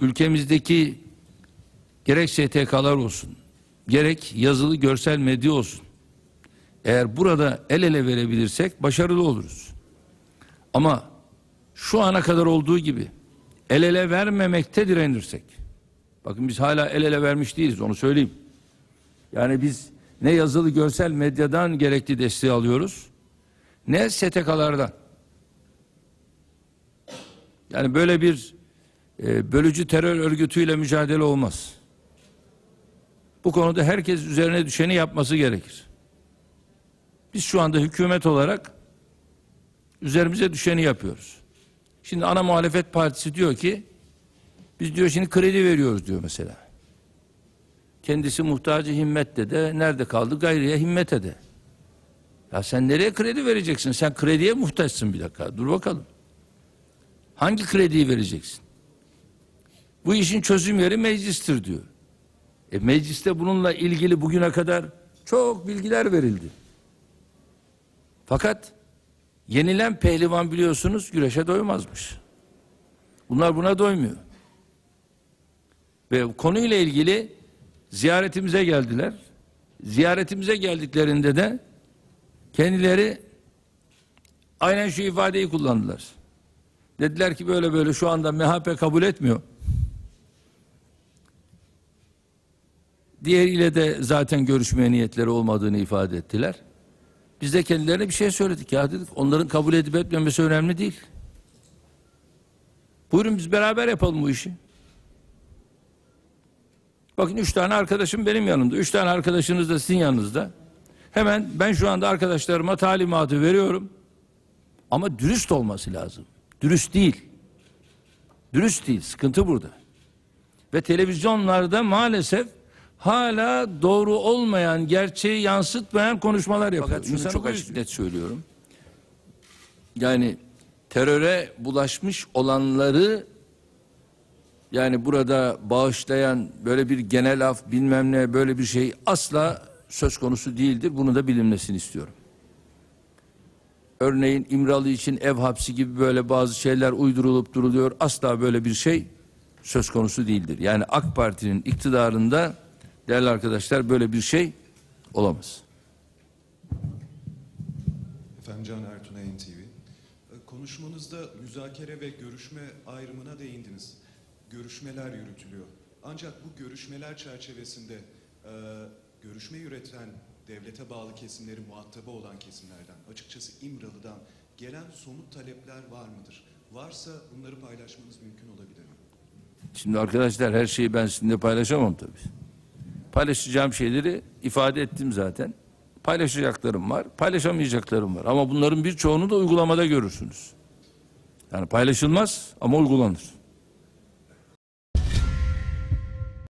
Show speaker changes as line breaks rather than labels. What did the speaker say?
ülkemizdeki gerek STK'lar olsun, gerek yazılı görsel medya olsun. Eğer burada el ele verebilirsek başarılı oluruz. Ama şu ana kadar olduğu gibi el ele vermemekte direnirsek. Bakın biz hala el ele vermiş değiliz onu söyleyeyim. Yani biz ne yazılı görsel medyadan gerekli desteği alıyoruz ne STK'lardan. Yani böyle bir e, bölücü terör örgütüyle mücadele olmaz. Bu konuda herkes üzerine düşeni yapması gerekir. Biz şu anda hükümet olarak üzerimize düşeni yapıyoruz. Şimdi ana muhalefet partisi diyor ki biz diyor şimdi kredi veriyoruz diyor mesela. Kendisi muhtacı himmette de nerede kaldı gayriye himmete de. Ya sen nereye kredi vereceksin? Sen krediye muhtaçsın bir dakika. Dur bakalım. Hangi krediyi vereceksin? Bu işin çözüm yeri meclistir diyor. E mecliste bununla ilgili bugüne kadar çok bilgiler verildi. Fakat yenilen pehlivan biliyorsunuz güreşe doymazmış. Bunlar buna doymuyor. Ve konuyla ilgili ziyaretimize geldiler. Ziyaretimize geldiklerinde de kendileri aynen şu ifadeyi kullandılar. Dediler ki böyle böyle şu anda MHP kabul etmiyor. Diğeriyle de zaten görüşmeye niyetleri olmadığını ifade ettiler. Biz de kendilerine bir şey söyledik ya dedik. Onların kabul edip etmemesi önemli değil. Buyurun biz beraber yapalım bu işi. Bakın üç tane arkadaşım benim yanımda. Üç tane arkadaşınız da sizin yanınızda. Hemen ben şu anda arkadaşlarıma talimatı veriyorum. Ama dürüst olması lazım. Dürüst değil. Dürüst değil. Sıkıntı burada. Ve televizyonlarda maalesef hala doğru olmayan, gerçeği yansıtmayan konuşmalar yapıyor. Fakat şunu
İnsanı
çok açık net söylüyorum. Yani teröre bulaşmış olanları yani burada bağışlayan böyle bir genel af bilmem ne böyle bir şey asla söz konusu değildir. Bunu da bilinmesini istiyorum. Örneğin İmralı için ev hapsi gibi böyle bazı şeyler uydurulup duruluyor. Asla böyle bir şey söz konusu değildir. Yani AK Parti'nin iktidarında değerli arkadaşlar böyle bir şey olamaz.
Efendim Can Ertun NTV. Ee, Konuşmanızda müzakere ve görüşme ayrımına değindiniz. Görüşmeler yürütülüyor. Ancak bu görüşmeler çerçevesinde e, görüşme yürüten devlete bağlı kesimleri muhatabı olan kesimlerden, açıkçası İmralı'dan gelen somut talepler var mıdır? Varsa bunları paylaşmanız mümkün olabilir mi?
Şimdi arkadaşlar her şeyi ben sizinle paylaşamam tabii. Paylaşacağım şeyleri ifade ettim zaten. Paylaşacaklarım var, paylaşamayacaklarım var. Ama bunların birçoğunu da uygulamada görürsünüz. Yani paylaşılmaz ama uygulanır.